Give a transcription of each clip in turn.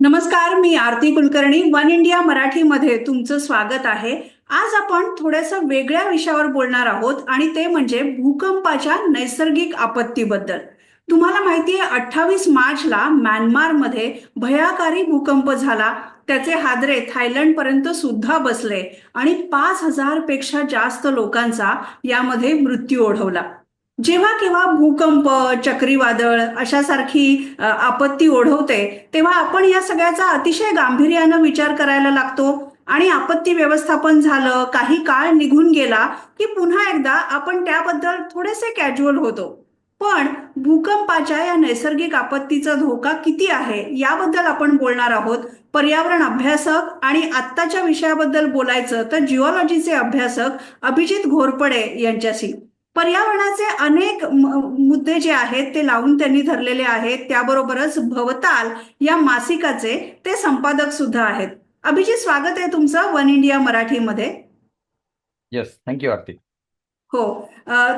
नमस्कार मी Aarti Kulkarni one India मराठीमध्ये तुमचं स्वागत आहे. आज आपण थोड्यासा वेगळ्या विषयावर बोलणार आहोत आणि ते म्हणजे भूकंपाच्या नैसर्गिक आपत्तीबद्दल. तुम्हाला माहिती आहे अठ्ठावीस मार्चला म्यानमारमध्ये भयाकारी भूकंप झाला. त्याचे हादरे थायलंड पर्यंत सुद्धा बसले आणि पाच हजारपेक्षा जास्त लोकांचा यामध्ये मृत्यू ओढवला. जेव्हा केव्हा भूकंप चक्रीवादळ अशासारखी सारखी आपत्ती ओढवते तेव्हा आपण या सगळ्याचा अतिशय गांभीर्यानं विचार करायला लागतो. आणि आपत्ती व्यवस्थापन झालं काही काळ निघून गेला की पुन्हा एकदा आपण त्याबद्दल थोडेसे कॅज्युअल होतो. पण भूकंपाच्या या नैसर्गिक आपत्तीचा धोका किती आहे याबद्दल आपण बोलणार आहोत. पर्यावरण अभ्यासक आणि आत्ताच्या विषयाबद्दल बोलायचं तर जिओलॉजीचे अभ्यासक अभिजित घोरपडे यांच्याशी. पर्यावरणाचे अनेक मुद्दे जे आहेत ते लावून त्यांनी धरलेले आहेत. त्याबरोबरच भवताल या मासिकाचे ते संपादक सुद्धा आहेत. अभिजित स्वागत आहे तुमचं वन इंडिया मराठीमध्ये. येस थँक्यू आरती हो.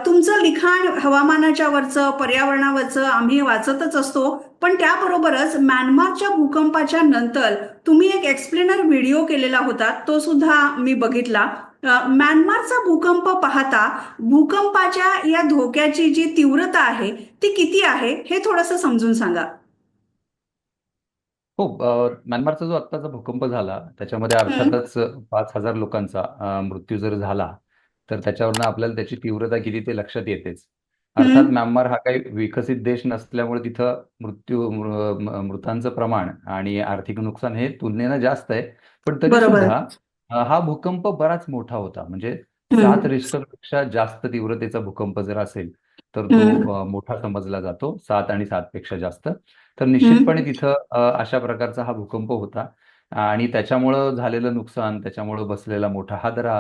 तुमचं लिखाण हवामानाच्या वरचं पर्यावरणावरचं आम्ही वाचतच असतो. पण त्याबरोबरच म्यानमारच्या भूकंपाच्या नंतर तुम्ही एक एक्सप्लेनर व्हिडिओ केलेला होता तो सुद्धा मी बघितला. म्यानमारचा भूकंप पाहता भूकंपाच्या या धोक्याची जी तीव्रता आहे ती किती आहे हे थोडंसं समजून सांगा. हो म्यानमारचा जो आत्ताचा भूकंप झाला त्याच्यामध्ये अर्थातच पाच हजार लोकांचा मृत्यू जर झाला तर त्याच्यावरनं आपल्याला त्याची तीव्रता किती ते लक्षात येतेच. अर्थात म्यानमार हा काही विकसित देश नसल्यामुळे तिथं मृत्यू मृतांचं प्रमाण आणि आर्थिक नुकसान हे तुलनेनं जास्त आहे. पण तरी सुद्धा अ, हा भूकंप बराच मोठा होता. म्हणजे सात रिश्टरपेक्षा जास्त तीव्रतेचा भूकंप जर असेल तर तो अ, मोठा समजला जातो. सात आणि सात पेक्षा जास्त. तर निश्चितपणे तिथं अ, अशा प्रकारचा हा भूकंप होता. आणि त्याच्यामुळं झालेलं नुकसान त्याच्यामुळं बसलेला मोठा हादरा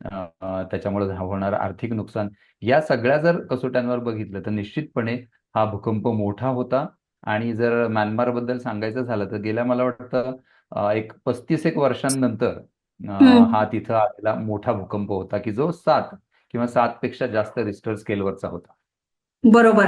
अ, अ, त्याच्यामुळं होणारं आर्थिक नुकसान या सगळ्या जर कसोट्यांवर बघितलं तर निश्चितपणे हा भूकंप मोठा होता. आणि जर म्यानमारबद्दल सांगायचं झालं तर गेल्या मला वाटतं अ, एक पस्तीस एक वर्षांनंतर. हा तिथं आलेला मोठा भूकंप होता की जो सात किंवा सात पेक्षा जास्त रिस्टर स्केलवरचा होता बरोबर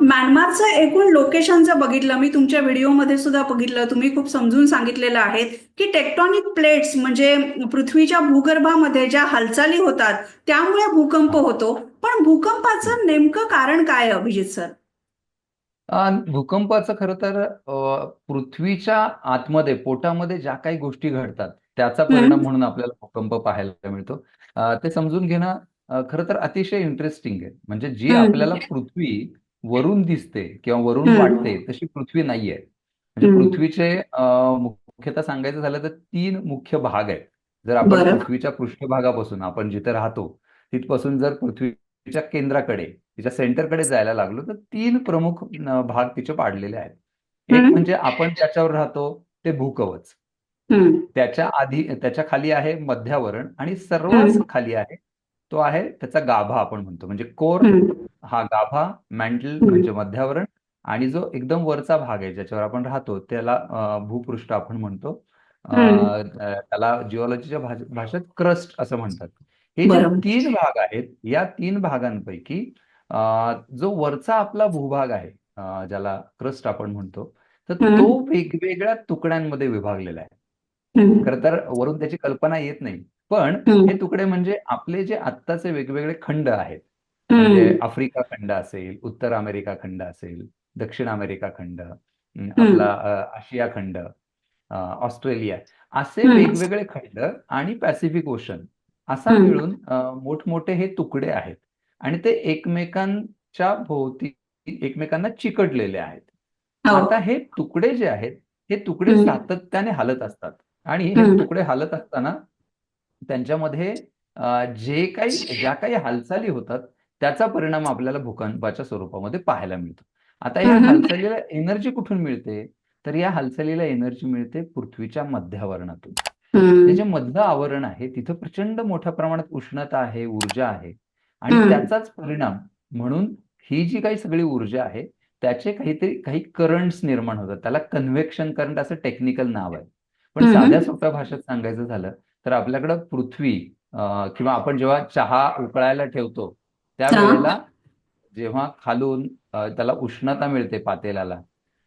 म्यानमारचं एकूण लोकेशन जर बघितलं मी तुमच्या व्हिडिओमध्ये सुद्धा बघितलं तुम्ही खूप समजून सांगितलेलं आहे की टेक्टॉनिक प्लेट्स म्हणजे पृथ्वीच्या भूगर्भामध्ये ज्या हालचाली होतात त्यामुळे भूकंप. होतो पण. भूकंपाचं नेमकं कारण काय आहे, अभिजित सर भूकंपाचं खरं तर पृथ्वीच्या आतमध्ये पोटामध्ये ज्या काही गोष्टी घडतात त्याचा परिणाम म्हणून आपल्याला भूकंप पाहायला मिळतो. ते समजून घेणं खरं तर अतिशय इंटरेस्टिंग आहे. म्हणजे जी आपल्याला पृथ्वी वरून दिसते किंवा वरून वाटते तशी पृथ्वी नाहीये. म्हणजे पृथ्वीचे मुख्यतः सांगायचं झालं तर तीन मुख्य भाग आहेत. जर आपण पृथ्वीच्या पृष्ठभागापासून आपण जिथे राहतो तिथपासून जर पृथ्वीच्या केंद्राकडे तिच्या सेंटरकडे जायला लागलो तर तीन प्रमुख भाग तिचे पाडलेले आहेत. एक म्हणजे आपण ज्याच्यावर राहतो ते भूकवच. त्याच्या आधी त्याच्याखाली आहे मध्यावरण आणि सर्वात खाली आहे तो आहे त्याचा गाभा आपण म्हणतो. म्हणजे कोर हा गाभा मॅन्टल म्हणजे मध्यावरण आणि जो एकदम वरचा भाग आहे ज्याच्यावर आपण राहतो त्याला भूपृष्ठ आपण म्हणतो. त्याला जिओलॉजीच्या भाषेत क्रस्ट असं म्हणतात. हे जे तीन भाग आहेत या तीन भागांपैकी जो वरचा आपला भूभाग आहे ज्याला क्रस्ट आपण म्हणतो तर तो वेगवेगळ्या तुकड्यांमध्ये विभागलेला आहे. खरं तर वरून त्याची कल्पना येत नाही. पण हे तुकडे म्हणजे आपले जे आत्ताचे वेगवेगळे खंड आहेत. म्हणजे आफ्रिका खंड असेल उत्तर अमेरिका खंड असेल दक्षिण अमेरिका खंड आपला आशिया खंड ऑस्ट्रेलिया असे वेगवेगळे खंड आणि पॅसिफिक ओशन असा मिळून मोठमोठे हे तुकडे आहेत. आणि ते एकमेकांच्या भोवती एकमेकांना चिकटलेले आहेत. हो. आता हे तुकडे जे आहेत हे तुकडे सातत्याने हलत असतात. आणि हे तुकडे हलत असताना त्यांच्यामध्ये जे काही ज्या काही हालचाली होतात त्याचा परिणाम आपल्याला भूकंपाच्या स्वरूपामध्ये पाहायला मिळतो. आता या हालचालीला एनर्जी कुठून मिळते? तर या हालचालीला एनर्जी मिळते पृथ्वीच्या मध्यावरणातून. ते जे मध्य आवरण आहे तिथं प्रचंड मोठ्या प्रमाणात उष्णता आहे ऊर्जा आहे. आणि त्याचाच परिणाम म्हणून ही जी काही सगळी ऊर्जा आहे त्याचे काहीतरी काही करंट्स निर्माण होतात. त्याला कन्व्हेक्शन करंट असं टेक्निकल नाव आहे. पण साध्या सोप्या भाषेत सांगायचं झालं तर आपल्याकडं पृथ्वी किंवा आपण जेव्हा चहा उकळायला ठेवतो त्यावेळेला जेव्हा खालून त्याला उष्णता मिळते पातेल्याला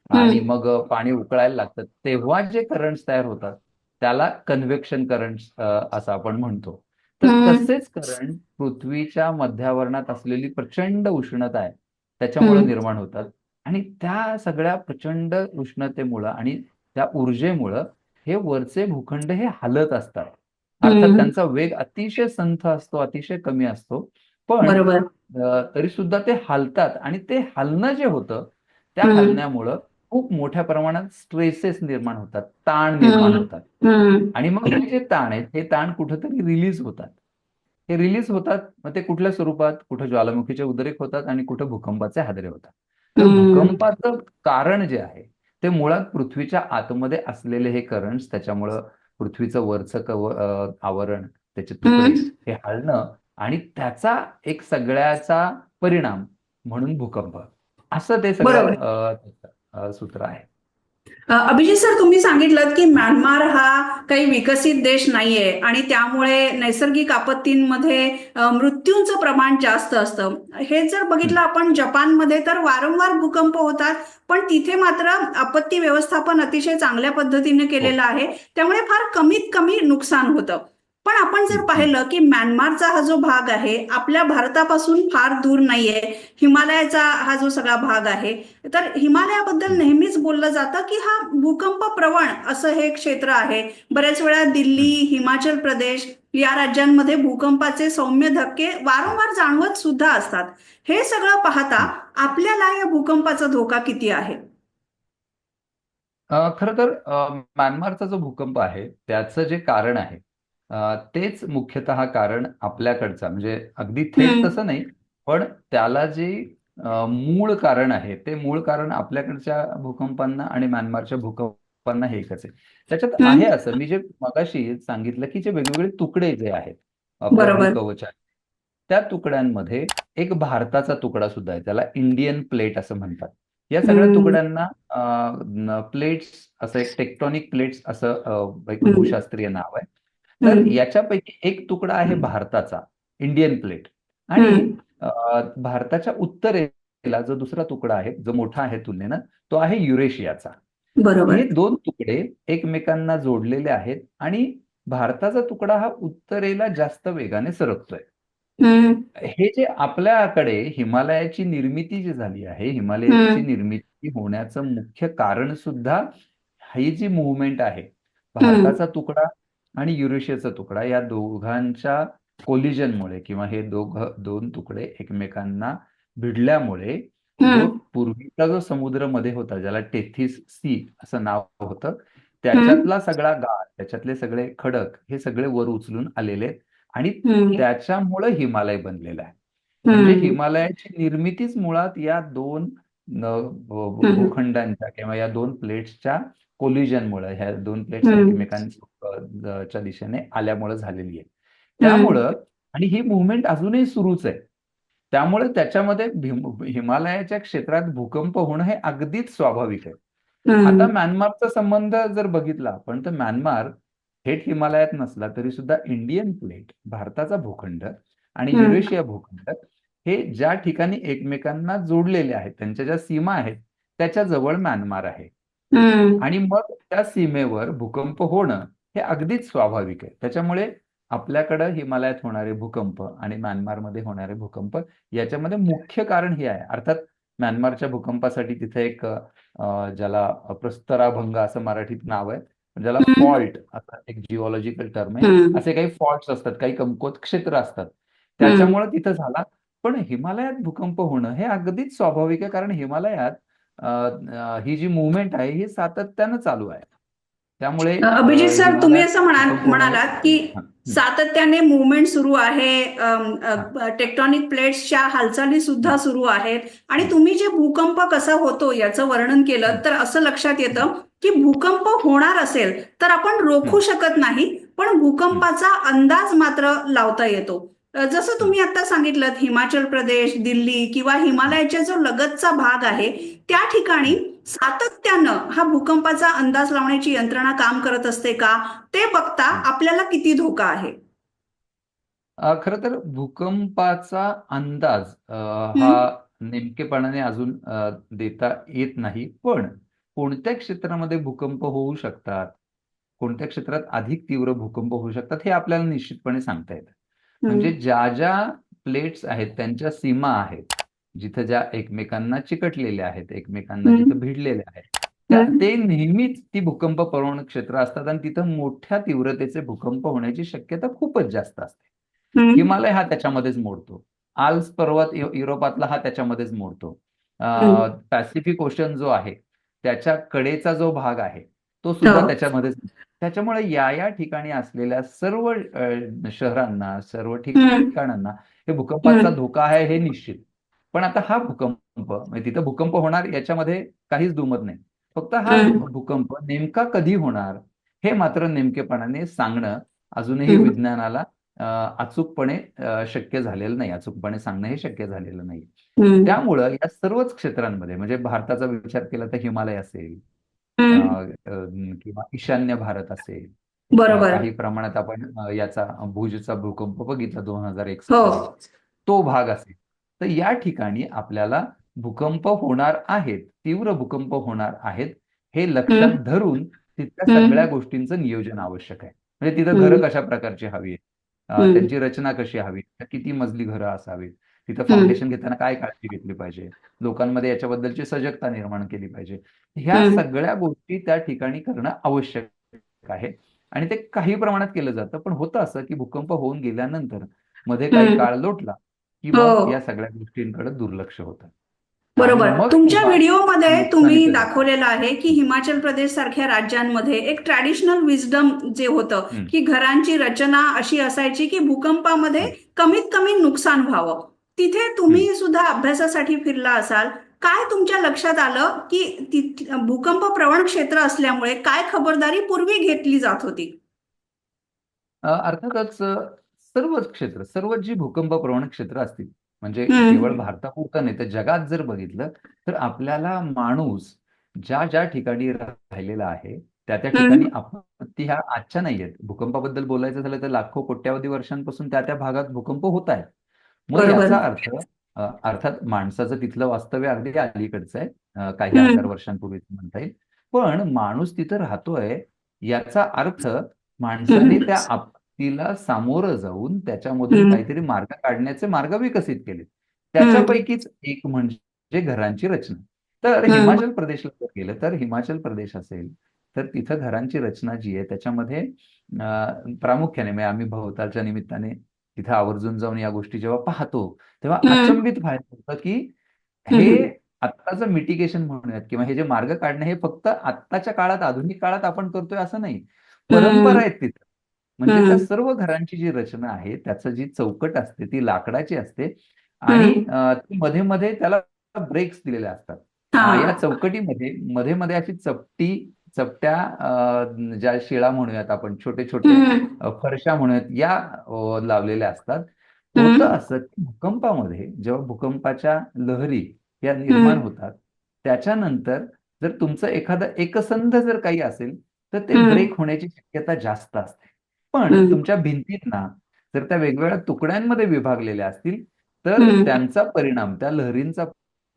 आणि. मग पाणी उकळायला लागतं तेव्हा जे करंट्स तयार होतात त्याला कन्व्हेक्शन करंट्स असं आपण म्हणतो तर. तसेच करंट पृथ्वीच्या मध्यावरणात असलेली प्रचंड उष्णता आहे त्याच्यामुळे. निर्माण होतात आणि त्या सगळ्या प्रचंड उष्णतेमुळं आणि त्या ऊर्जेमुळं हे वरचे भूखंड हे हालत असतात अर्थात. त्यांचा वेग अतिशय संथ असतो अतिशय कमी असतो पण तरी सुद्धा ते हालतात आणि ते हलणं जे होतं त्या. हलण्यामुळं खूप मोठ्या प्रमाणात स्ट्रेसेस निर्माण होतात ताण निर्माण. होतात. आणि मग हे जे ताण आहेत हे ताण कुठंतरी रिलीज होतात हे रिलीज होतात मग ते कुठल्या स्वरूपात कुठं ज्वालामुखीचे उद्रेक होतात आणि कुठं भूकंपाचे हादरे होतात तर. भूकंपाचं कारण जे आहे ते मुळात पृथ्वीच्या आतमध्ये असलेले हे करंट्स त्याच्यामुळं पृथ्वीचं वरचं कव आवरण त्याचे तुकडे. हे हलणं आणि त्याचा एक सगळ्याचा परिणाम म्हणून भूकंप. असं ते सगळं सूत्र आहे. अभिजित सर तुम्ही सांगितलं की म्यानमार हा काही विकसित देश नाहीये आणि त्यामुळे नैसर्गिक आपत्तींमध्ये मृत्यूंचं प्रमाण जास्त असतं. हे जर बघितलं आपण जपानमध्ये तर वारंवार भूकंप होतात पण तिथे मात्र आपत्ती व्यवस्थापन अतिशय चांगल्या पद्धतीने केलेलं आहे. त्यामुळे फार कमीत कमी नुकसान होतं. पण आपण जर. पाहिलं की म्यानमारचा हा जो भाग आहे आपल्या भारतापासून फार दूर नाहीये हिमालयाचा हा जो सगळा भाग आहे तर हिमालयाबद्दल. नेहमीच बोललं जातं की हा भूकंप प्रवण असं हे क्षेत्र आहे बऱ्याच वेळा दिल्ली हिमाचल प्रदेश या राज्यांमध्ये भूकंपाचे सौम्य धक्के वारंवार जाणवत सुद्धा असतात हे सगळं पाहता आपल्याला या भूकंपाचा धोका किती आहे खरं तर म्यानमारचा जो भूकंप आहे त्याचं जे कारण आहे तेच मुख्यतः कारण आपल्याकडचा म्हणजे अगदी थेट. तसं नाही पण त्याला जे मूळ कारण आहे ते मूळ कारण आपल्याकडच्या भूकंपांना आणि म्यानमारच्या भूकंपांना हे एकच आहे त्याच्यात. आहे असं मी जे मगाशी सांगितलं की जे वेगवेगळे तुकडे जे आहेत. भूकवचात त्या तुकड्यांमध्ये एक भारताचा तुकडा सुद्धा आहे त्याला इंडियन प्लेट असं म्हणतात या सगळ्या. तुकड्यांना प्लेट्स असं एक टेक्टॉनिक प्लेट्स असं एक. भूशास्त्रीय नाव आहे तर. याच्यापैकी एक तुकडा आहे भारताचा इंडियन प्लेट आणि भारताच्या उत्तरेला जो दुसरा तुकडा आहे जो मोठा आहे तुलनेनं तो आहे युरेशियाचा. बरोबर. हे दोन तुकडे एकमेकांना जोडलेले आहेत आणि भारताचा तुकडा हा उत्तरेला जास्त वेगाने सरकतोय. हे जे आपल्याकडे हिमालयाची निर्मिती जी झाली आहे हिमालयाची. निर्मिती होण्याचं मुख्य कारण सुद्धा ही जी मुवमेंट आहे भारताचा तुकडा आणि युरेशियाचा तुकडा या दोघांच्या कोलिजनमुळे किंवा हे दोघ दोन तुकडे एकमेकांना भिडल्यामुळे. पूर्वीचा जो समुद्रमध्ये होता ज्याला टेथिस सी असं नाव होतं त्याच्यातला सगळा गाळ त्याच्यातले सगळे खडक हे सगळे वर उचलून आलेले आहेत आणि. त्याच्यामुळं हिमालय बनलेलं आहे म्हणजे. हिमालयाची निर्मितीच मुळात या दोन. भूखंडांच्या किंवा या दोन प्लेट्सच्या कोलिजनमुळे ह्या दोन प्लेट्स. एकमेकांच्या दिशेने आल्यामुळे झालेली आहे त्यामुळं आणि ही मुवमेंट अजूनही सुरूच आहे त्यामुळे त्याच्यामध्ये हिमालयाच्या क्षेत्रात भूकंप होणं हे अगदीच स्वाभाविक आहे. आता म्यानमारचा संबंध जर बघितला आपण तर म्यानमार थेट हिमालयात नसला तरी सुद्धा इंडियन प्लेट भारताचा भूखंड आणि. युरेशिया भूखंड हे ज्या ठिकाणी एकमेकांना जोडलेले आहेत त्यांच्या ज्या सीमा आहेत त्याच्याजवळ म्यानमार आहे हम्म. आणि मग त्या सीमेवर भूकंप होणं हे अगदीच स्वाभाविक आहे त्याच्यामुळे आपल्याकडं हिमालयात होणारे भूकंप आणि म्यानमारमध्ये होणारे भूकंप याच्यामध्ये मुख्य कारण हे आहे अर्थात म्यानमारच्या भूकंपासाठी तिथे एक अ, ज्याला प्रस्तराभंग असं मराठीत नाव आहे ज्याला हम्म. फॉल्ट असं एक जिओलॉजिकल टर्म आहे हम्म. असे काही फॉल्ट्स असतात काही कमकुवत क्षेत्र असतात त्याच्यामुळे तिथं झाला पण हिमालयात भूकंप होणं हे अगदीच स्वाभाविक आहे कारण हिमालयात ही जी मुवमेंट आहे ही सातत्यानं चालू आहे. त्यामुळे अभिजित सर तुम्ही असं म्हणा म्हणालात की. सातत्याने मुवमेंट सुरू आहे टेक्टॉनिक प्लेट्सच्या हालचाली सुद्धा सुरू आहेत. आणि तुम्ही जे भूकंप कसा होतो याचं वर्णन केलं तर असं लक्षात येतं की भूकंप होणार असेल तर आपण रोखू शकत नाही पण भूकंपाचा अंदाज मात्र लावता येतो. जसं तुम्ही आता सांगितलं हिमाचल प्रदेश दिल्ली किंवा हिमालयाच्या जो लगतचा भाग आहे त्या ठिकाणी सातत्यानं हा भूकंपाचा अंदाज लावण्याची यंत्रणा काम करत असते का? ते बघता आपल्याला किती धोका आहे? खरं तर भूकंपाचा अंदाज हा नेमकेपणाने अजून देता येत नाही. पण कोणत्या क्षेत्रामध्ये भूकंप होऊ शकतात? कोणत्या क्षेत्रात अधिक तीव्र भूकंप होऊ शकतात? हे आपल्याला निश्चितपणे सांगता येतं. म्हणजे ज्या ज्या प्लेट्स आहेत त्यांच्या सीमा आहेत जिथं ज्या एकमेकांना चिकटलेल्या आहेत एकमेकांना. जिथं भिडलेल्या आहेत. ते नेहमीच ती भूकंप प्रवण क्षेत्र असतात आणि तिथं मोठ्या तीव्रतेचे भूकंप होण्याची शक्यता खूपच जास्त असते. हिमालय हा त्याच्यामध्येच मोडतो आल्स पर्वत युरोपातला हा त्याच्यामध्येच मोडतो. पॅसिफिक ओशन जो आहे त्याच्या कडेचा जो भाग आहे तो सुद्धा हो. त्याच्यामध्येच त्याच्यामुळे या या ठिकाणी असलेल्या सर्व शहरांना सर्व. ठिकाणांना हे भूकंपाचा. धोका आहे हे निश्चित पण आता हा भूकंप म्हणजे तिथं भूकंप होणार याच्यामध्ये काहीच दुमत नाही फक्त हा. भूकंप नेमका कधी होणार हे मात्र नेमकेपणाने सांगणं अजूनही. विज्ञानाला अचूकपणे शक्य झालेलं नाही अचूकपणे सांगणं हे शक्य झालेलं नाही. त्यामुळं या सर्वच क्षेत्रांमध्ये म्हणजे भारताचा विचार केला तर हिमालय असेल किंवा ईशान्य भारत असेल बरोबर काही प्रमाणात आपण याचा भुजचा भूकंप बघितला दोन हजार एक हो तो भाग असेल तर या ठिकाणी आपल्याला भूकंप होणार आहेत तीव्र भूकंप होणार आहेत हे लक्षात. धरून तिथल्या. सगळ्या गोष्टींचं नियोजन आवश्यक आहे म्हणजे तिथं. घरं कशा प्रकारची हवी आहेत. त्यांची रचना कशी हवी किती मजली घरं असावीत तिथं. फाउंडेशन घेताना काय काळजी घेतली पाहिजे लोकांमध्ये याच्याबद्दलची सजगता निर्माण केली पाहिजे ह्या. सगळ्या गोष्टी त्या ठिकाणी करणं आवश्यक आहे आणि ते काही प्रमाणात केलं जातं पण होतं असं की भूकंप होऊन गेल्यानंतरमध्ये काही. काळ लोटला की हो. मग या सगळ्या गोष्टींकडे दुर्लक्ष होतं बरोबर तुमच्या व्हिडिओमध्ये तुम्ही. दाखवलेलं आहे की हिमाचल प्रदेश सारख्या राज्यांमध्ये एक ट्रॅडिशनल विजडम जे होतं. की घरांची रचना अशी असायची की भूकंपामध्ये कमीत कमी नुकसान व्हावं तिथे तुम्ही सुद्धा अभ्यासासाठी फिरला असाल काय तुमच्या लक्षात आलं की भूकंप प्रवण क्षेत्र असल्यामुळे काय खबरदारी पूर्वी घेतली जात होती अर्थातच सर्वच क्षेत्र सर्वच जी भूकंप प्रवण क्षेत्र असतील म्हणजे. केवळ भारतापुरतं नाही तर जगात जर बघितलं तर आपल्याला माणूस ज्या ज्या ठिकाणी राहिलेला आहे त्या त्या. ठिकाणी आपत्ती ह्या आजच्या नाही आहेत भूकंपाबद्दल बोलायचं झालं तर लाखो कोट्यावधी वर्षांपासून त्या त्या भागात भूकंप होत आहेत मग बरोबर. याचा अर्थ अर्थात माणसाचं तिथलं वास्तव्य अगदी अलीकडचं आहे काही. हजार वर्षांपूर्वीच म्हणता येईल पण माणूस तिथं राहतोय याचा अर्थ माणसाने. त्या आपत्तीला सामोरं जाऊन त्याच्यामधून. काहीतरी मार्ग काढण्याचे मार्ग विकसित केले त्याच्यापैकीच एक म्हणजे घरांची रचना तर. हिमाचल प्रदेशला जर गेलं तर हिमाचल प्रदेश असेल तर तिथं घरांची रचना जी आहे त्याच्यामध्ये प्रामुख्याने म्हणजे आम्ही भोवतालच्या निमित्ताने तिथं आवर्जून जाऊन या गोष्टी जेव्हा पाहतो तेव्हा. अचंबित व्हायचं होतं की हे आत्ताचं मिटिगेशन म्हणूयात किंवा हे जे मार्ग काढणं हे फक्त आत्ताच्या काळात आधुनिक काळात आपण करतोय असं नाही. परंपरा आहेत तिथं. म्हणजे त्या. सर्व घरांची जी रचना आहे त्याचं जी चौकट असते ती लाकडाची असते आणि ती मध्ये मध्ये त्याला ब्रेक्स दिलेले असतात. या चौकटीमध्ये मध्ये मध्ये अशी चपटी चपट्या ज्या शिळा म्हणूयात आपण छोटे छोटे फरशा म्हणूयात या लावलेल्या असतात. होतं असं की भूकंपामध्ये जेव्हा भूकंपाच्या लहरी या निर्माण. होतात त्याच्यानंतर जर तुमचं एखादं एकसंध जर काही असेल तर ते. ब्रेक होण्याची शक्यता जास्त असते पण. तुमच्या भिंतींना जर त्या वेगवेगळ्या तुकड्यांमध्ये विभागलेल्या असतील तर. त्यांचा परिणाम त्या लहरींचा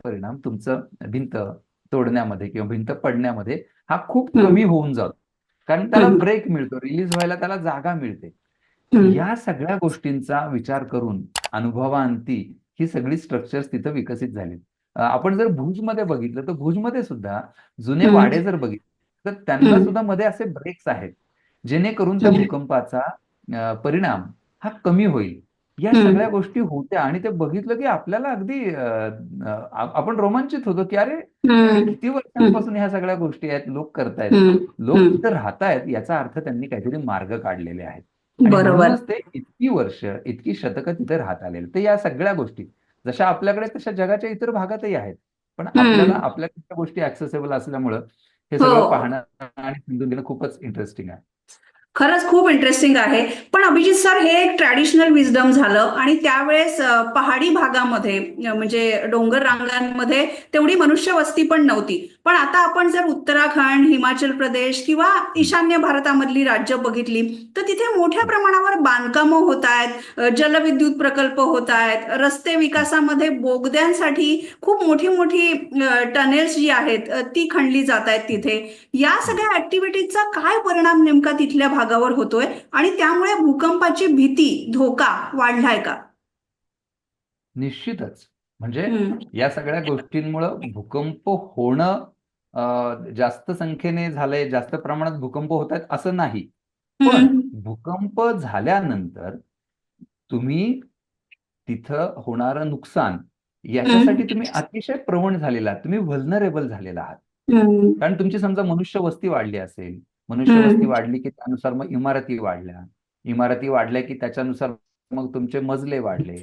परिणाम तुमचं भिंत तोडण्यामध्ये किंवा भिंत पडण्यामध्ये हा खूप. कमी होऊन जातो कारण त्याला. ब्रेक मिळतो रिलीज व्हायला त्याला जागा मिळते. या सगळ्या गोष्टींचा विचार करून अनुभवांती ही सगळी स्ट्रक्चर्स तिथं विकसित झाली आपण जर भुजमध्ये बघितलं तर भुजमध्ये सुद्धा जुने. वाडे जर बघितले तर त्यांना. सुद्धा मध्ये असे ब्रेक्स आहेत जेणेकरून त्या. भूकंपाचा परिणाम हा कमी होईल या. सगळ्या गोष्टी होत्या आणि ते बघितलं की आपल्याला अगदी आपण रोमांचित होतो की अरे. किती वर्षांपासून ह्या सगळ्या गोष्टी आहेत लोक करतायत. लोक. तिथं राहतायत याचा अर्थ त्यांनी काहीतरी मार्ग काढलेले आहेत बरोबर ते इतकी वर्ष इतकी शतकं तिथे राहत आलेले तर या सगळ्या गोष्टी जशा आपल्याकडे तशा जगाच्या इतर भागातही आहेत पण. आपल्याला आपल्याकडच्या गोष्टी ऍक्सेसेबल असल्यामुळं हे हो. सगळं पाहणं आणि समजून घेणं खूपच इंटरेस्टिंग आहे खरंच खूप इंटरेस्टिंग आहे. पण अभिजित सर हे एक ट्रॅडिशनल विजडम झालं आणि त्यावेळेस पहाडी भागामध्ये म्हणजे डोंगर रांगांमध्ये तेवढी मनुष्य वस्ती पण नव्हती. पण आता आपण जर उत्तराखंड हिमाचल प्रदेश किंवा ईशान्य भारतामधली राज्य बघिटली तर तिथे मोठ्या प्रमाणावर बांधकामं होत आहेत जलविद्युत प्रकल्प होत आहेत रस्ते विकासामध्ये बोगद्यांसाठी खूप मोठी मोठी टनेल्स जी आहेत ती खणली जात आहेत तिथे. या सगळ्या ऍक्टिव्हिटीजचा काय परिणाम नेमका तिथल्या भागावर होतोय आणि त्यामुळे भूकंपाची भीती धोका वाढलाय का? निश्चितच. म्हणजे या सगळ्या गोष्टींमुळं भूकंप होणं जास्त संख्येने झालंय जास्त प्रमाणात भूकंप होत आहेत असं नाही. पण भूकंप झाल्यानंतर तुम्ही तिथं होणारं नुकसान याच्यासाठी तुम्ही अतिशय प्रवण झालेला आहात. तुम्ही व्हलनरेबल झालेला आहात. कारण तुमची समजा मनुष्य वस्ती वाढली असेल मनुष्य. वस्ती वाढली की त्यानुसार मग इमारती वाढल्या इमारती वाढल्या की त्याच्यानुसार मग तुमचे मजले वाढले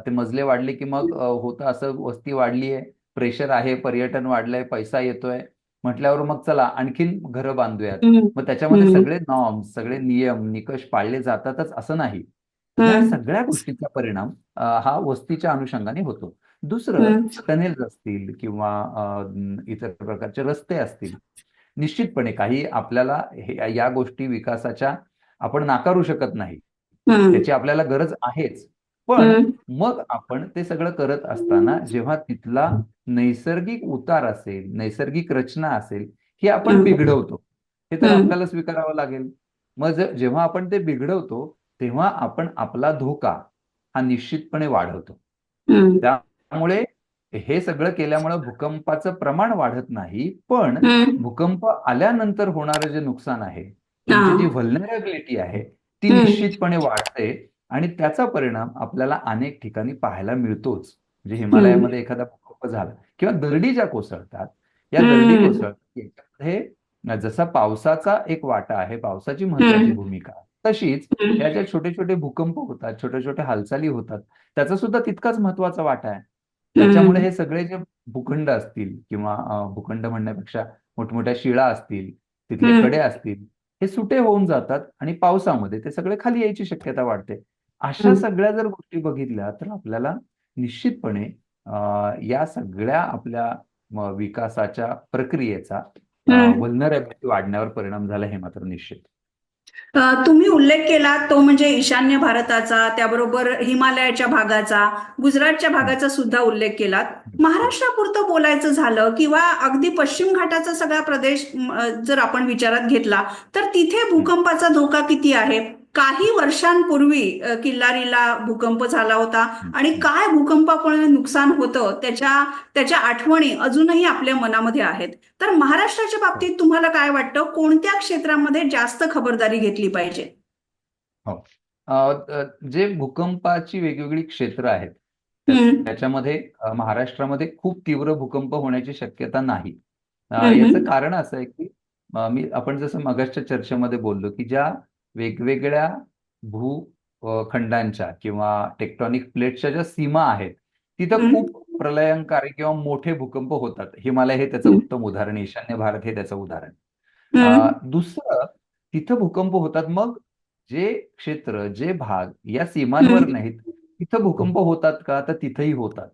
ते मजले वाढले की मग होतं असं वस्ती वाढली आहे प्रेशर आहे पर्यटन वाढलंय पैसा येतोय. म्हटल्यावर मग चला आणखीन घरं बांधूयात. मग त्याच्यामध्ये. सगळे नॉर्म्स सगळे नियम निकष पाळले जातातच असं नाही. या सगळ्या गोष्टींचा परिणाम हा वस्तीच्या अनुषंगाने होतो. दुसरं टनेल्स असतील किंवा इतर प्रकारचे रस्ते असतील निश्चितपणे काही आपल्याला हे- या गोष्टी विकासाच्या आपण नाकारू शकत नाही. त्याची आपल्याला गरज आहेच. पण मग आपण ते सगळं करत असताना जेव्हा तिथला नैसर्गिक उतार असेल नैसर्गिक रचना असेल ही आपण. बिघडवतो हे तर. आपल्याला स्वीकारावं लागेल मग जेव्हा आपण ते बिघडवतो तेव्हा आपण आपला धोका हा निश्चितपणे वाढवतो त्यामुळे हे सगळं केल्यामुळे भूकंपाचं प्रमाण वाढत नाही पण. भूकंप आल्यानंतर होणारं जे नुकसान आहे. जी व्हलनरेबिलिटी आहे ती. निश्चितपणे वाढते आणि त्याचा परिणाम आपल्याला अनेक ठिकाणी पाहायला मिळतोच म्हणजे हिमालयामध्ये एखादा भूकंप झाला किंवा दरडी ज्या कोसळतात या दरडी. कोसळतात याच्यामध्ये जसा पावसाचा एक वाटा आहे पावसाची महत्वाची. भूमिका तशीच. या ज्या छोटे छोटे भूकंप होतात छोट्या छोट्या हालचाली होतात त्याचा सुद्धा तितकाच महत्त्वाचा वाटा आहे त्याच्यामुळे हे सगळे जे भूखंड असतील किंवा भूखंड म्हणण्यापेक्षा मोठमोठ्या शिळा असतील तिथले. कडे असतील हे सुटे होऊन जातात आणि पावसामध्ये ते सगळे खाली यायची शक्यता वाढते अशा. सगळ्या जर गोष्टी बघितल्या तर आपल्याला निश्चितपणे या सगळ्या आपल्या विकासाच्या प्रक्रियेचा हम्म. व्हलनरेबिलिटी वाढण्यावर परिणाम झाला हे मात्र निश्चित. तुम्ही उल्लेख केला तो म्हणजे ईशान्य भारताचा त्याबरोबर हिमालयाच्या भागाचा गुजरातच्या भागाचा सुद्धा उल्लेख केला. महाराष्ट्रापुरतं बोलायचं झालं किंवा अगदी पश्चिम घाटाचा सगळा प्रदेश जर आपण विचारात घेतला तर तिथे भूकंपाचा धोका किती आहे? काही वर्षांपूर्वी किल्लारीला भूकंप झाला होता. आणि काय भूकंपामुळे नुकसान होतं त्याच्या त्याच्या आठवणी अजूनही आपल्या मनामध्ये आहेत. तर महाराष्ट्राच्या बाबतीत तुम्हाला काय वाटतं? कोणत्या क्षेत्रामध्ये जास्त खबरदारी घेतली पाहिजे? हो. जे भूकंपाची वेगवेगळी क्षेत्र आहेत त्याच्यामध्ये महाराष्ट्रामध्ये खूप तीव्र भूकंप होण्याची शक्यता नाही. याचं कारण असं आहे की मी आपण जसं मगाचच्या चर्चेमध्ये बोललो की ज्या वेगवेगळ्या भू खंडांच्या किंवा टेक्टॉनिक प्लेटच्या ज्या सीमा आहेत तिथं. खूप प्रलयंकारी किंवा मोठे भूकंप होतात हिमालय हे त्याचं. उत्तम उदाहरण. ईशान्य भारत हे त्याचं उदाहरण दुसरं तिथं भूकंप होतात मग जे क्षेत्र जे भाग या सीमांवर. नाहीत तिथं भूकंप होतात का तर तिथंही होतात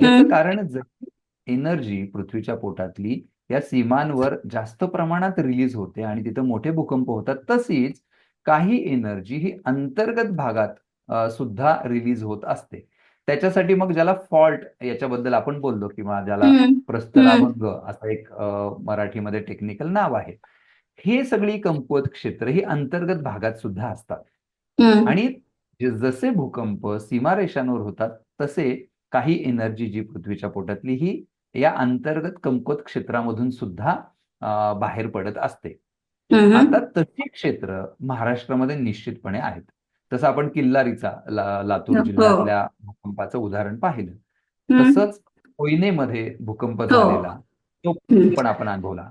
याचं हम्म. कारण जशी एनर्जी पृथ्वीच्या पोटातली या सीमांवर जास्त प्रमाणात रिलीज होते आणि तिथं मोठे भूकंप होतात तशीच काही एनर्जी ही अंतर्गत भागात सुद्धा रिलीज होत असते त्याच्यासाठी मग ज्याला फॉल्ट याच्याबद्दल आपण बोललो किंवा ज्याला. प्रस्तराभंग असं एक मराठीमध्ये टेक्निकल नाव आहे हे सगळी कमकुवत क्षेत्र ही अंतर्गत भागात सुद्धा असतात. आणि जसे भूकंप सीमारेषांवर होतात तसे काही एनर्जी जी पृथ्वीच्या पोटातली ही या अंतर्गत कमकुवत क्षेत्रामधून सुद्धा बाहेर पडत असते. आता तशी क्षेत्र महाराष्ट्रामध्ये निश्चितपणे आहेत तसं आपण किल्लारीचा ला- लातूर हो. जिल्ह्यातल्या भूकंपाचं उदाहरण पाहिलं. तसंच कोयनेमध्ये भूकंप हो. झालेला तो. पण आपण अनुभवला.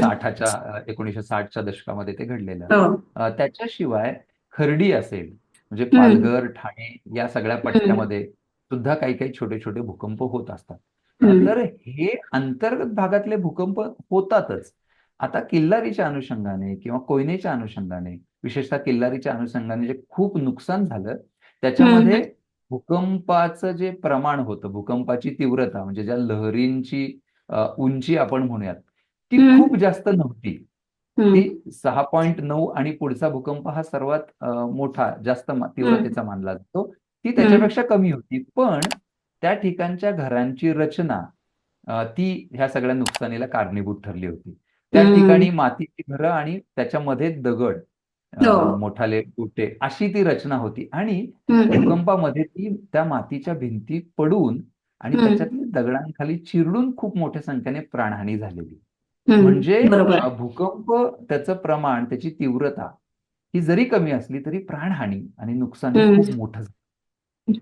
साठाच्या अ, एकोणीसशे साठच्या दशकामध्ये ते घडलेलं हो. त्याच्याशिवाय खर्डी असेल म्हणजे. पालघर ठाणे या सगळ्या पट्ट्यामध्ये सुद्धा काही काही छोटे छोटे भूकंप होत असतात. तर हे अंतर्गत भागातले भूकंप होतातच आता किल्लारीच्या अनुषंगाने किंवा कोयनेच्या अनुषंगाने विशेषतः किल्लारीच्या अनुषंगाने जे खूप नुकसान झालं त्याच्यामध्ये भूकंपाचं जे प्रमाण होतं भूकंपाची तीव्रता म्हणजे ज्या लहरींची उंची आपण म्हणूयात ती. खूप जास्त नव्हती. ती सहा पॉईंट नऊ आणि पुढचा भूकंप हा सर्वात मोठा जास्त तीव्रतेचा मानला जातो. ती त्याच्यापेक्षा कमी होती. पण त्या ठिकाणच्या घरांची रचना ती ह्या सगळ्या नुकसानीला कारणीभूत ठरली होती. त्या. ठिकाणी मातीची घरं आणि त्याच्यामध्ये दगड हो. मोठाले गोटे अशी ती रचना होती आणि. भूकंपामध्ये ती त्या मातीच्या भिंती पडून आणि. त्याच्यातली दगडांखाली चिरडून खूप मोठ्या संख्येने प्राणहानी झालेली. म्हणजे भूकंप त्याचं प्रमाण त्याची तीव्रता ही जरी कमी असली तरी प्राणहानी आणि नुकसान. खूप मोठं झालं.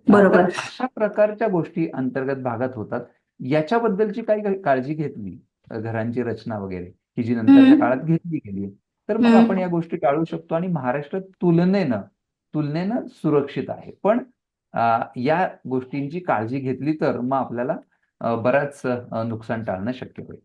बरोबर अशा प्रकारच्या गोष्टी अंतर्गत भागात होतात याच्याबद्दलची काही काही काळजी घेतली घरांची रचना वगैरे की जी नंतरच्या. काळात घेतली गेली तर मग. आपण या गोष्टी टाळू शकतो आणि महाराष्ट्र तुलनेनं तुलनेनं सुरक्षित आहे पण या गोष्टींची काळजी घेतली तर मग आपल्याला बराच नुकसान टाळणं शक्य होईल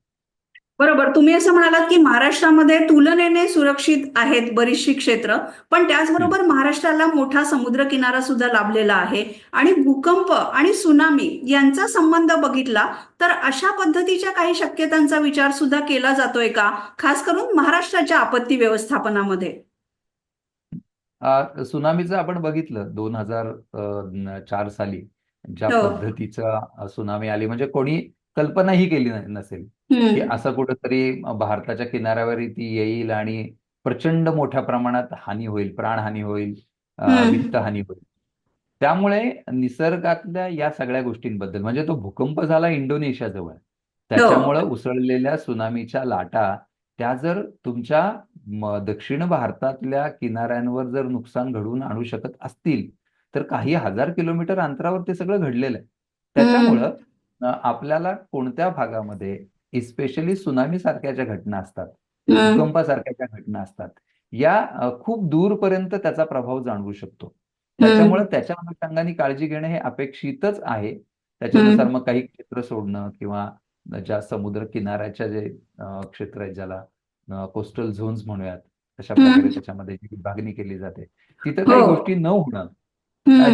बरोबर. तुम्ही असं म्हणालात की महाराष्ट्रामध्ये तुलनेने सुरक्षित आहेत बरीचशी क्षेत्र पण त्याचबरोबर महाराष्ट्राला मोठा समुद्र किनारा सुद्धा लाभलेला आहे. आणि भूकंप आणि सुनामी यांचा संबंध बघितला तर अशा पद्धतीच्या काही शक्यतांचा विचार सुद्धा केला जातोय का? खास करून महाराष्ट्राच्या आपत्ती व्यवस्थापनामध्ये. सुनामीचं आपण बघितलं दोन हजार चार साली. ज्या हो. पद्धतीचा सुनामी आली. म्हणजे कोणी कल्पनाही केली नसेल. की. असं कुठंतरी भारताच्या किनाऱ्यावर ती येईल आणि प्रचंड मोठ्या प्रमाणात हानी होईल प्राणहानी होईल. वित्तहानी होईल. त्यामुळे निसर्गातल्या या सगळ्या गोष्टींबद्दल म्हणजे तो भूकंप झाला इंडोनेशियाजवळ त्याच्यामुळे उसळलेल्या सुनामीच्या लाटा त्या जर तुमच्या दक्षिण भारतातल्या किनाऱ्यांवर जर नुकसान घडवून आणू शकत असतील तर काही हजार किलोमीटर अंतरावर ते सगळं घडलेलं आहे. त्याच्यामुळं आपल्याला कोणत्या भागामध्ये इस्पेशली सुनामी सारख्या ज्या घटना असतात. भूकंपासारख्या ज्या घटना असतात या खूप दूरपर्यंत त्याचा प्रभाव जाणवू शकतो त्याच्यामुळे त्याच्या अनुषंगाने काळजी घेणं हे अपेक्षितच आहे त्याच्यानुसार मग काही क्षेत्र सोडणं किंवा ज्या समुद्र किनाऱ्याच्या जे क्षेत्र आहेत ज्याला कोस्टल झोन्स म्हणूयात हम्म. प्रकारे त्याच्यामध्ये जी विभागणी केली जाते तिथं काही हो. गोष्टी न होणं.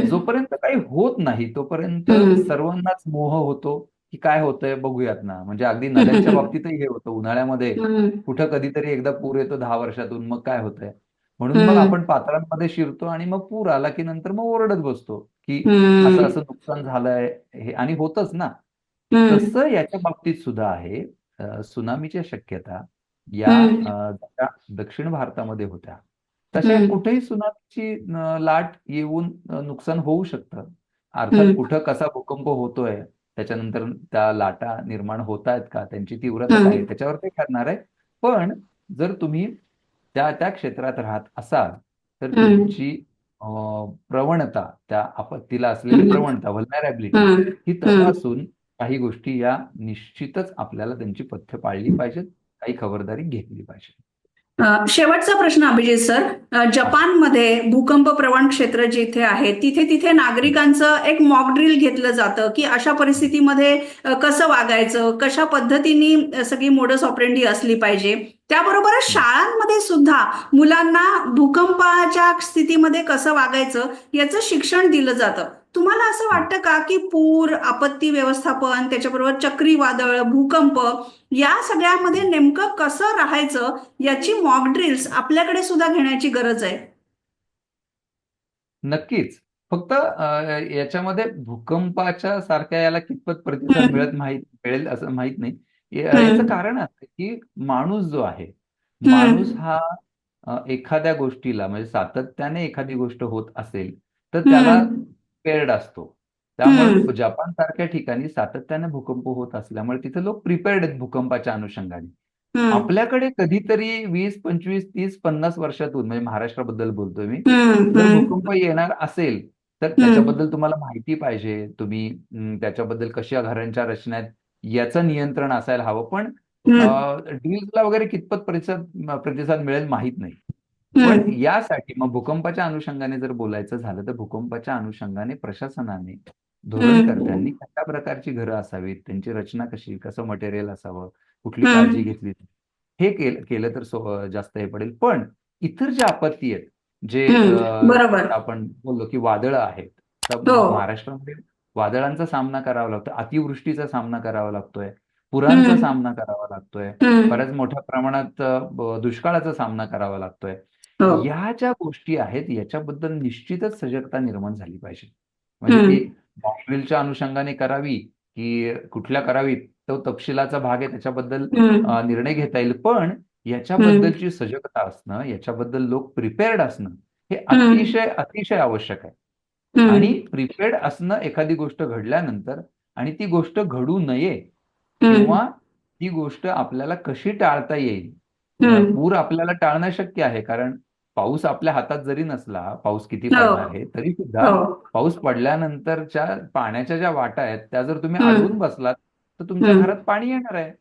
जोपर्यंत काही होत नाही तोपर्यंत. सर्वांनाच मोह होतो की काय होतंय बघूयात ना म्हणजे अगदी नद्यांच्या बाबतीतही हे होतं उन्हाळ्यामध्ये. कुठं कधीतरी एकदा पूर येतो दहा वर्षातून मग काय होतंय म्हणून मग. आपण पात्रांमध्ये शिरतो आणि मग पूर आला की नंतर मग ओरडत बसतो की. असं असं नुकसान झालंय हे आणि होतच ना. तसं याच्या बाबतीत सुद्धा आहे सुनामीच्या शक्यता या दक्षिण भारतामध्ये होत्या तशा. कुठेही सुनामीची लाट येऊन नुकसान होऊ शकतं अर्थात. कुठं कसा भूकंप होतोय त्याच्यानंतर त्या लाटा निर्माण होत आहेत का त्यांची तीव्रता. काय आहे त्याच्यावर ते ठरणार आहे पण जर तुम्ही त्या त्या क्षेत्रात राहत असाल तर. तुमची प्रवणता त्या आपत्तीला असलेली. प्रवणता व्हलनरॅबिलिटी. ही. तपासून काही गोष्टी या निश्चितच आपल्याला त्यांची पथ्य पाळली पाहिजेत काही खबरदारी घेतली पाहिजे शेवटचा प्रश्न अभिजित सर. जपानमध्ये भूकंप प्रवण क्षेत्र जिथे आहे तिथे तिथे नागरिकांचं एक मॉक ड्रिल घेतलं जातं की अशा परिस्थितीमध्ये कसं वागायचं? कशा पद्धतीने सगळी मोडस ऑपरेंडी असली पाहिजे? त्याबरोबरच शाळांमध्ये सुद्धा मुलांना भूकंपाच्या स्थितीमध्ये कसं वागायचं याचं शिक्षण दिलं जातं. तुम्हाला असं वाटतं का की पूर आपत्ती व्यवस्थापन त्याच्याबरोबर चक्रीवादळ भूकंप या सगळ्यामध्ये नेमकं कसं राहायचं याची मॉक ड्रिल्स आपल्याकडे सुद्धा घेण्याची गरज आहे नक्कीच फक्त याच्यामध्ये भूकंपाच्या सारख्या याला कितपत प्रतिसाद. मिळत माहीत मिळेल असं माहीत नाही. याचं कारण असं की माणूस जो आहे. माणूस हा एखाद्या गोष्टीला म्हणजे सातत्याने एखादी गोष्ट होत असेल तर त्याला. प्रिपेअर्ड असतो त्यामुळे. जपान सारख्या ठिकाणी सातत्याने भूकंप होत असल्यामुळे तिथे लोक प्रिपेअर्ड आहेत भूकंपाच्या अनुषंगाने. आपल्याकडे कधीतरी वीस पंचवीस तीस पन्नास वर्षातून म्हणजे महाराष्ट्राबद्दल बोलतोय मी. जर. भूकंप येणार असेल तर त्याच्याबद्दल तुम्हाला माहिती पाहिजे तुम्ही त्याच्याबद्दल कशा घरांच्या रचना आहेत याचं नियंत्रण असायला हवं पण हम्म. ड्रिल्सला वगैरे कितपत प्रतिसाद प्रतिसाद मिळेल माहीत नाही पण हम्म. यासाठी मग भूकंपाच्या अनुषंगाने जर बोलायचं झालं तर भूकंपाच्या अनुषंगाने प्रशासनाने धोरणकर्त्यांनी कशा प्रकारची घरं असावीत त्यांची रचना कशी कसं मटेरियल असावं कुठली हम्म. काळजी घेतली हे केलं केलं तर सो- जास्त हे पडेल पण इतर ज्या आपत्ती आहेत जे हम्म. अं, बरोबर आपण बोललो की वादळं आहेत तर हो. महाराष्ट्रामध्ये वादळांचा सामना करावा लागतो अतिवृष्टीचा सामना करावा लागतोय पुरांचा हम्म. सामना करावा लागतोय हम्म. बऱ्याच मोठ्या प्रमाणात अ, ब- दुष्काळाचा सामना करावा लागतोय. या ज्या गोष्टी आहेत याच्याबद्दल निश्चितच सजगता निर्माण झाली पाहिजे म्हणजे बॉम्बवेलच्या अनुषंगाने करावी की कुठल्या करावीत तो तपशिलाचा भाग आहे त्याच्याबद्दल निर्णय घेता येईल पण याच्याबद्दलची सजगता असणं याच्याबद्दल लोक प्रिपेअर्ड असणं हे. अतिशय अतिशय आवश्यक आहे. आणि प्रिपेअर्ड असणं एखादी गोष्ट घडल्यानंतर आणि ती गोष्ट घडू नये. किंवा ती गोष्ट आपल्याला कशी टाळता येईल. पूर आपल्याला टाळणं शक्य आहे कारण पाऊस आपल्या हातात जरी नसला पाऊस किती हो. पडणार आहे तरी सुद्धा हो. पाऊस पडल्यानंतरच्या पाण्याच्या ज्या वाटा आहेत त्या जर तुम्ही. अडवून बसलात तर तुमच्या. घरात पाणी येणार आहे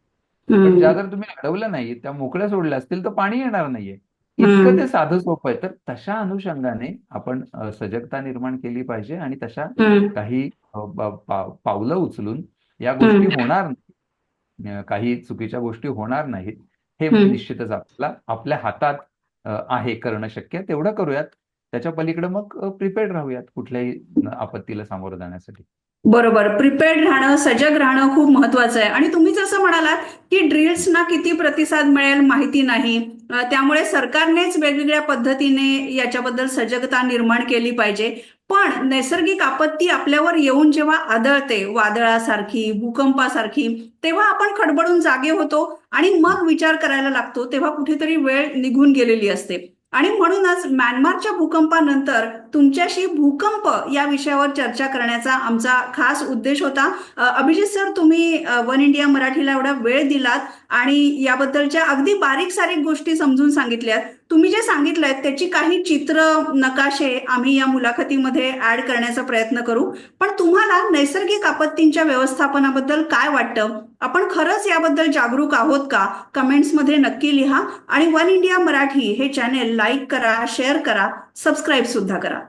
पण. ज्या जर तुम्ही अडवल्या नाही त्या मोकळ्या सोडल्या असतील तर पाणी येणार नाहीये. इतकं ते साधं सोपं आहे तर तशा अनुषंगाने आपण सजगता निर्माण केली पाहिजे आणि तशा. काही पावलं उचलून या गोष्टी. होणार नाही काही चुकीच्या गोष्टी होणार नाहीत हे. निश्चितच आपल्याला आपल्या हातात आहे करणं शक्य तेवढं करूयात. त्याच्या पलीकडे मग प्रिपेअर्ड राहूयात कुठल्याही आपत्तीला सामोरं जाण्यासाठी. बरोबर. प्रिपेअर्ड राहणं सजग राहणं खूप महत्वाचं आहे. आणि तुम्ही जसं म्हणालात की ड्रिल्सना किती प्रतिसाद मिळेल माहिती नाही. त्यामुळे सरकारनेच वेगवेगळ्या पद्धतीने याच्याबद्दल सजगता निर्माण केली पाहिजे. पण नैसर्गिक आपत्ती आपल्यावर येऊन जेव्हा आदळते वादळासारखी भूकंपासारखी तेव्हा आपण खडबडून जागे होतो आणि मग विचार करायला लागतो तेव्हा कुठेतरी वेळ निघून गेलेली असते. आणि म्हणूनच म्यानमारच्या भूकंपानंतर तुमच्याशी भूकंप या विषयावर चर्चा करण्याचा आमचा खास उद्देश होता. अभिजित सर तुम्ही वन इंडिया मराठीला एवढा वेळ दिलात आणि याबद्दलच्या अगदी बारीक सारीक गोष्टी समजून सांगितल्यात. तुम्ही जे सांगितलंय त्याची काही चित्र नकाशे आम्ही या मुलाखतीमध्ये ऍड करण्याचा प्रयत्न करू. पण तुम्हाला नैसर्गिक आपत्तींच्या व्यवस्थापनाबद्दल काय वाटतं? आपण खरंच याबद्दल जागरूक आहोत का? कमेंट्समध्ये नक्की लिहा आणि वन इंडिया मराठी हे चॅनेल लाईक करा शेअर करा सबस्क्राईब सुद्धा करा.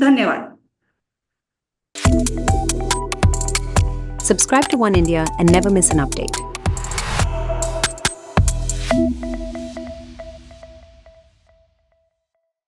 धन्यवाद. Subscribe to One India and never miss an update.